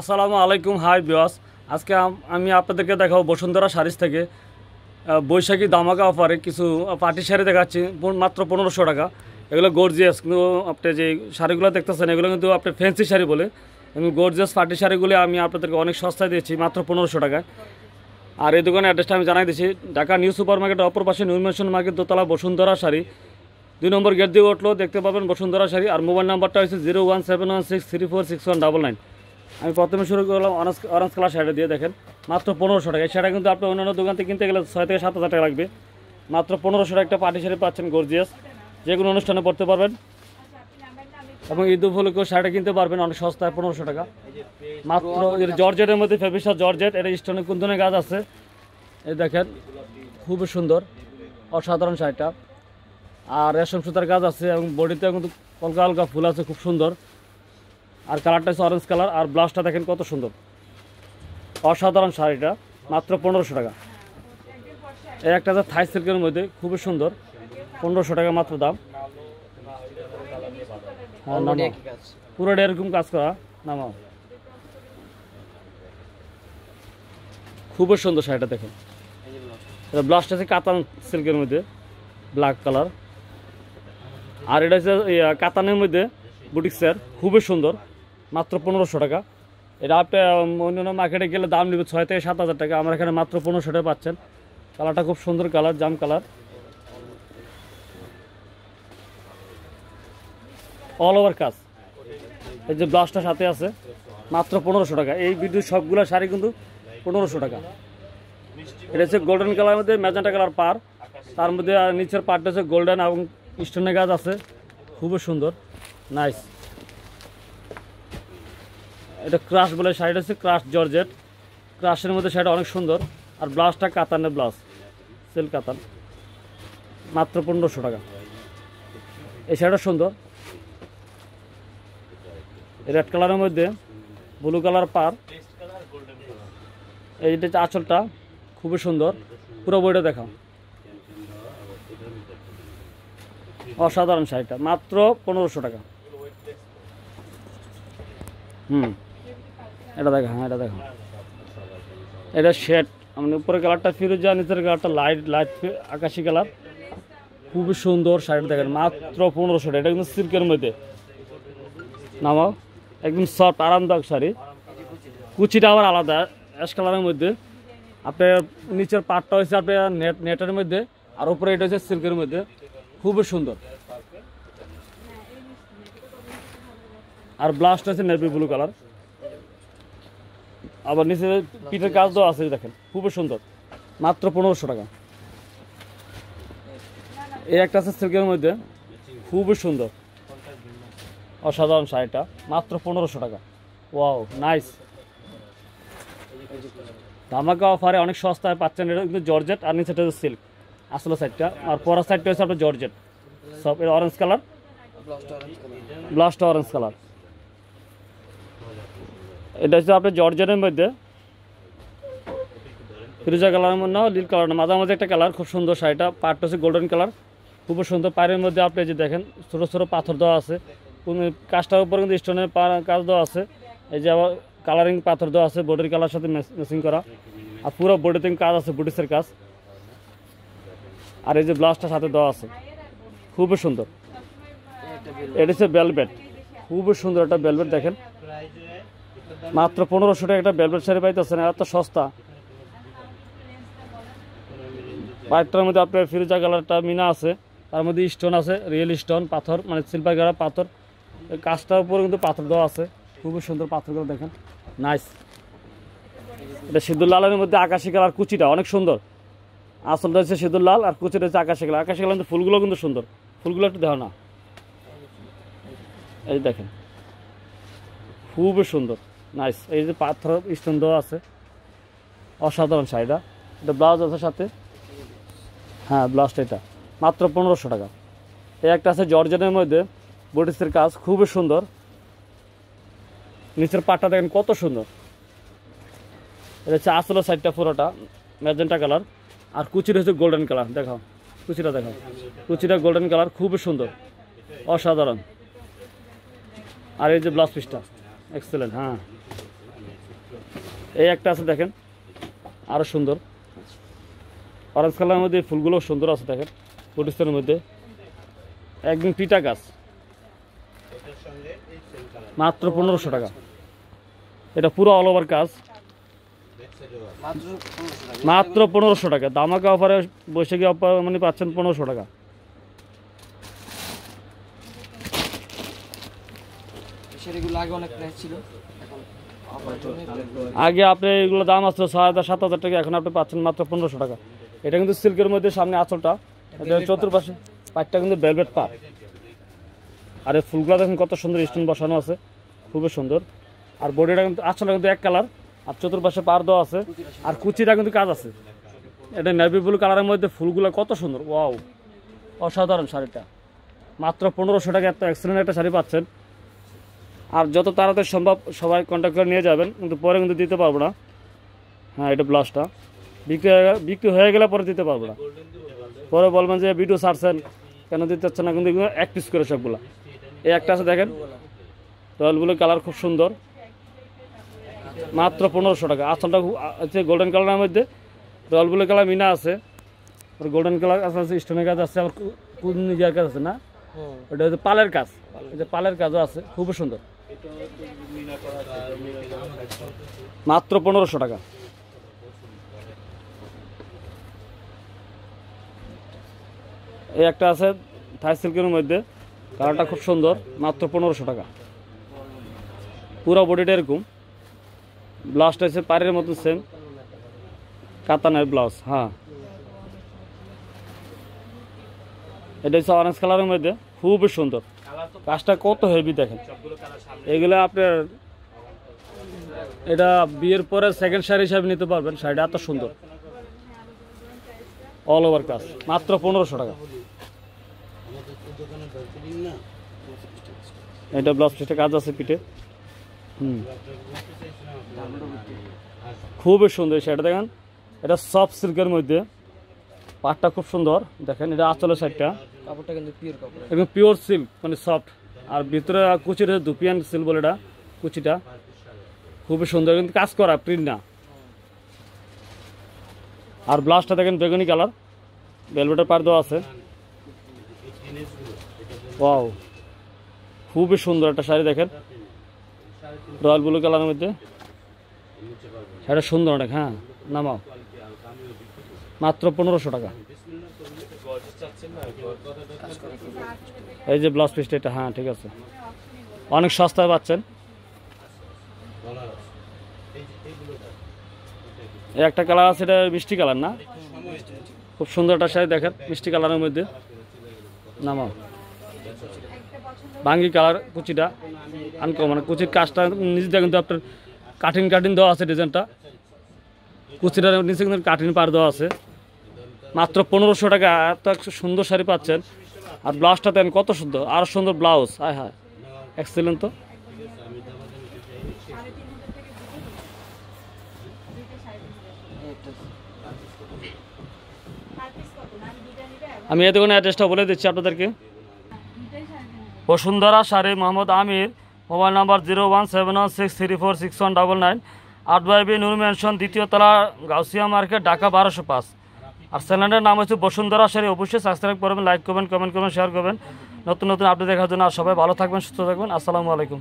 আসসালামু আলাইকুম, হাই বিওয়াস আজকে আমি আপনাদেরকে দেখাবো বসুন্ধরা শাড়িস থেকে বৈশাখী দামাকা অফারে কিছু পার্টি শাড়ি দেখাচ্ছি মাত্র পনেরোশো টাকা। এগুলো গর্জিয়াস কিন্তু আপনি যে শাড়িগুলো দেখতেছেন, এগুলো কিন্তু আপনি ফ্যান্সি শাড়ি বলে। এবং গর্জিয়াস পার্টি শাড়িগুলি আমি আপনাদেরকে অনেক সস্তায় দিয়েছি, মাত্র পনেরোশো টাকায়। আর এই দোকানের অ্যাড্রেসটা আমি জানাই দিচ্ছি ঢাকা নিউ সুপার মার্কেটের অপর পাশে নিউ মেশন মার্কেট দোতলা বসুন্ধরা শাড়ি। দুই নম্বর গেট দিয়ে উঠল, দেখতে পাবেন বসুন্ধরা শাড়ি। আর মোবাইল নাম্বারটা হচ্ছে zero one seven one six three four six one double nine আমি প্রথমে শুরু করলাম অরেঞ্জ অরেঞ্জ কালার শাড়ি দিয়ে দেখেন। মাত্র পনেরোশো টাকা। এই শাড়ি কিন্তু আপনি অন্যান্য দোকান থেকে কিনতে গেলে ছয় থেকে সাত হাজার টাকা লাগবে। মাত্র পনেরোশো টাকা একটা পার্টি শাড়ি পাচ্ছেন গর্জিয়াস যে কোনো অনুষ্ঠানে পড়তে পারবেন। এবং ঈদ উপলক্ষে শাড়িটা কিনতে পারবেন অনেক সস্তায়, পনেরোশো টাকা। মাত্র জর্জেটের মধ্যে ফেবিসা জর্জেট। এটা স্টোনে কুন্দনের গাছ আছে। এই দেখেন, খুবই সুন্দর, অসাধারণ শাড়িটা। আর রেশম সুতার গাছ আছে এবং বডিতে কিন্তু হালকা হালকা ফুল আছে, খুব সুন্দর। আর কালারটা হচ্ছে অরেঞ্জ কালার আর ব্লাউজটা দেখেন কত সুন্দর। অসাধারণ শাড়িটা মাত্র পনেরোশো টাকা। এই একটা আছে থাই সিল্কের মধ্যে খুবই সুন্দর পনেরোশো টাকা মাত্র দাম। হ্যাঁ, পুরোটা এরকম কাজ করা নামাও। খুবই সুন্দর শাড়িটা দেখেন। এটা ব্লাউজটা আছে কাতান সিল্কের মধ্যে ব্ল্যাক কালার আর এটা হচ্ছে কাতানের মধ্যে বুটিক্সের খুবই সুন্দর। মাত্র পনেরোশো টাকা। এটা আপনি উম, অন্যান্য মার্কেটে গেলে দাম নেবে ছয় থেকে সাত হাজার টাকা। আমরা এখানে মাত্র পনেরোশো টাকা পাচ্ছেন। কালারটা খুব সুন্দর কালার জাম কালার। অল ওভার কাজ। এই যে ব্লাউজটা সাথে আছে মাত্র পনেরোশো টাকা। এই ভিডিও সবগুলো শাড়ি কিন্তু পনেরোশো টাকা। এটা হচ্ছে গোল্ডেন কালারের মধ্যে ম্যাজেন্টা কালার পার। তার মধ্যে নিচের পার্টটা হচ্ছে গোল্ডেন এবং স্টোনের গাছ আছে। খুবই সুন্দর। নাইস এটা ক্রাশ বলে শাড়িটা হচ্ছে ক্রাশ জর্জেট। ক্রাশের মধ্যে শাড়িটা অনেক সুন্দর। আর ব্লাউজটা কাতানের ব্লাউজ সিল্ক কাতান। মাত্র পনেরোশো টাকা। এই শাড়িটা সুন্দর। রেড কালারের মধ্যে ব্লু কালার পার। হচ্ছে আঁচলটা, খুবই সুন্দর। পুরো বইটা দেখাও। অসাধারণ শাড়িটা। মাত্র পনেরোশো টাকা। হুম। এটা দেখো হ্যাঁ এটা দেখো। এটা শেড মানে উপরের কালারটা ফিরে ফিরোজা নিচের কালারটা লাইট লাইট আকাশি কালার। খুবই সুন্দর শাড়িটা দেখেন, মাত্র পনেরোশো এটা কিন্তু সিল্কের মধ্যে। নামাও, একদম সফট আরামদায়ক শাড়ি। কুচিটা আবার আলাদা অ্যাশ কালারের মধ্যে। আপনার নিচের পাটটা হচ্ছে আপনার নেট নেটের মধ্যে, আর উপরে এটা হচ্ছে সিল্কের মধ্যে। খুবই সুন্দর। আর ব্লাউজটা হচ্ছে নেভি ব্লু কালার আবার নিচে পিঠের কাজ দেওয়া আছে দেখেন খুবই সুন্দর। মাত্র পনেরোশো টাকা। এই একটা আছে সিল্কের মধ্যে খুবই সুন্দর। অসাধারণ শাড়িটা মাত্র পনেরোশো টাকা। Wow nice. ধামাকা অফারে অনেক সস্তায় পাচ্ছেন এটা কিন্তু জর্জেট আর নিচেটা হচ্ছে সিল্ক। আসলে সাইডটা আর পরের সাইডটা হচ্ছে আপনার জর্জেট। সব এটা অরেঞ্জ কালার ব্লাউজটা অরেঞ্জ কালার এটা হচ্ছে আপনার জর্জেটের মধ্যে। ফিরোজা কালারের মধ্যে নীল কালার না মাঝামাঝি একটা কালার, খুব সুন্দর শাড়িটা। পাটটা হচ্ছে গোল্ডেন কালার। খুব সুন্দর পায়ের মধ্যে আপনি যে দেখেন, ছোটো ছোটো পাথর দেওয়া আছে। কাজটার উপর কিন্তু স্টোনের কাজ দেওয়া আছে। এই যে আবার কালারিং পাথর দেওয়া আছে বডির কালার সাথে মেসিং করা। আর পুরো বডিতে কাজ আছে বুটিসের কাজ। আর এই যে ব্লাউজটা সাথে দেওয়া আছে। খুবই সুন্দর। এটা হচ্ছে বেলভেট খুবই সুন্দর একটা বেলভেট দেখেন। মাত্র পনেরোশো টাকা একটা বেলভেট শাড়ি পাইতেছেন, এত সস্তা। বাইকটার মধ্যে আপনার ফিরোজা কালারটা মিনা আছে, তার মধ্যে স্টোন আছে, রিয়েল স্টোন, পাথর মানে সিলভার কালার পাথর। কাজটার উপর কিন্তু পাথর দেওয়া আছে, খুবই সুন্দর পাথরগুলো দেখেন নাইস এটা সিঁদুর লালের মধ্যে আকাশি কালার কুচিটা, অনেক সুন্দর। আসলটা হচ্ছে সিঁদুর লাল আর কুচিটা হচ্ছে আকাশি কালার। আকাশি কালার কিন্তু ফুলগুলো কিন্তু সুন্দর, ফুলগুলো একটু দেখো না। এই দেখেন, খুবই সুন্দর। নাইস এই যে পাথর, স্টোন দেওয়া আছে। অসাধারণ শাড়িটা। এটা ব্লাউজ আছে সাথে। হ্যাঁ ব্লাউজটা এটা। মাত্র পনেরোশো টাকা। এই একটা আছে জর্জেনের মধ্যে। বুটিসের কাজ খুবই সুন্দর। নিচের পাটটা দেখেন কত সুন্দর। এটা হচ্ছে আসলো সাইডটা পুরোটা ম্যাজেন্টা কালার আর কুচির হচ্ছে গোল্ডেন কালার দেখাও। কুচিটা দেখাও। কুচিটা গোল্ডেন কালার খুবই সুন্দর। অসাধারণ। আর এই যে ব্লাউজ পিসটা এক্সেলেন্ট হ্যাঁ। এই একটা আছে দেখেন আরও সুন্দর। অরেঞ্জ কালারের মধ্যে ফুলগুলো সুন্দর আছে দেখেন পরিষ্কারের মধ্যে। একদম পিটা গাছ। মাত্র পনেরোশো টাকা। এটা পুরো অল ওভার কাজ। মাত্র পনেরোশো টাকা। দামাকা অফারে বৈশাখী অফার মানে পাচ্ছেন পনেরোশো টাকা। আগে অনেক প্রাইস ছিল। আগে আপনি এগুলো দাম আসতো ছয় হাজার, সাত হাজার টাকা, এখন আপনি পাচ্ছেন মাত্র পনেরোশো টাকা। এটা কিন্তু সিল্কের মধ্যে সামনে আঁচলটা। চতুর্পাশে। পাটটা কিন্তু ভেলভেট পার আর এই ফুলগুলো দেখুন কত সুন্দর স্টোন বসানো আছে। খুবই সুন্দর। আর বডিটা কিন্তু আঁচলটা কিন্তু এক কালার আর চতুর্পাশে পার দেওয়া আছে। আর কুচিটা কিন্তু কাজ আছে। এটা নেভি ব্লু কালারের মধ্যে ফুলগুলো কত সুন্দর। ওয়াও অসাধারণ শাড়িটা। মাত্র পনেরোশো টাকা এত এক্সেলেন্ট একটা শাড়ি পাচ্ছেন। আর যত তাড়াতাড়ি সম্ভব সবাই কন্ট্যাক্ট করে নিয়ে যাবেন কিন্তু পরে কিন্তু দিতে পারব না। হ্যাঁ এটা ব্লাউজটা বিক্রি হয়ে গেলে- বিক্রি হয়ে গেলে পরে দিতে পারব না। পরে বলবেন যে ভিডিও ছাড়ছেন কেন দিতে হচ্ছে না? কিন্তু এক পিস করে সবগুলো। এই একটা আছে দেখেন। রয়্যালগুলো কালার খুব সুন্দর। মাত্র পনেরোশো টাকা। আসলটা খুব- আ- হচ্ছে গোল্ডেন কালারের মধ্যে। রয়্যালগুলো কালার মিনা আছে। গোল্ডেন কালার আছে আছে স্টোনের কাজ আছে আবার কোন নিজের কাজ আছে না? ওটা হচ্ছে পালের কাজ। পালের কাজও আছে খুবই সুন্দর। মাত্র পনেরোশো টাকা। এই একটা আছে থাই সিল্কের মধ্যে। কালারটা খুব সুন্দর, মাত্র পনেরোশো টাকা। পুরো বডিটা এরকম। ব্লাউজটা হচ্ছে পাড়ের মতো সেম কাতানের ব্লাউজ হ্যাঁ। এটা হচ্ছে অরেঞ্জ কালারের মধ্যে। খুবই সুন্দর। কাজটা কত হেভি দেখেন। এগুলো আপনার, এটা বিয়ের পরে সেকেন্ড শাড়ি হিসাবে নিতে পারবেন, শাড়িটা এত সুন্দর। অল ওভার কাজ মাত্র পনেরোশো টাকা। এটা ব্লাউজ পিসটা কাজ আছে পিঠে। হুম। খুবই সুন্দর শাড়িটা দেখেন। এটা সফট সিল্কের মধ্যে। পাটটা খুব সুন্দর। দেখেন, এটা আঁচলের শাড়িটা। কাপড়টা কিন্তু পিওর কাপড়। একদম পিওর সিল্ক মানে সফট আর ভিতরে কুচিটা দুপিয়ান সিল্ক বলে এটা, কুচিটা। খুবই সুন্দর, কিন্তু কাজ করা প্রিন্ট না। আর ব্লাউজটা দেখেন, বেগুনি কালার ভেলভেটের পার দেওয়া আছে। ওয়াও খুবই সুন্দর একটা শাড়ি দেখেন। রয়্যাল ব্লু কালারের মধ্যে। শাড়িটা সুন্দর অনেক হ্যাঁ নামাও। মাত্র পনেরোশো টাকা। এই যে ব্লাউজ পিসটা এটা হ্যাঁ ঠিক আছে। অনেক সস্তায় পাচ্ছেন। একটা কালার আছে, এটা মিষ্টি কালার না? খুব সুন্দর একটা শাড়ি দেখেন, মিষ্টি কালারের মধ্যে। নামাও। বাঙ্গি কালার কুচিটা। আনকমন কুচির কাজটা নিচে কিন্তু আপনার কাঠিন কাঠিন দেওয়া আছে ডিজাইনটা কুচিটার নিচে কিন্তু কাঠিন পার দেওয়া আছে। মাত্র পনেরোশো টাকা, এত একটা সুন্দর শাড়ি পাচ্ছেন। আর ব্লাউজটা দেন কত সুন্দর, আর সুন্দর ব্লাউজ, হায় হায়। এক্সেলেন্ট তো? আমি এ দোকানের অ্যাড্রেসটা বলে দিচ্ছি আপনাদেরকে। Bashundhara Sari Mohammad Amir, mobile number zero one seven one six three four six one double nine. আট বাই বি নুর ম্যানশন দ্বিতীয় তলা, গাউসিয়া মার্কেট, ঢাকা বারোশো পাঁচ। আর চ্যানেলের নাম হচ্ছে বসুন্ধরা শাড়ি অবশ্যই সাবস্ক্রাইব করবেন লাইক করবেন কমেন্ট করবেন শেয়ার করবেন। নতুন নতুন আপডেট দেখার জন্য আর সবাই ভালো থাকবেন, সুস্থ থাকবেন। আসসালামু আলাইকুম।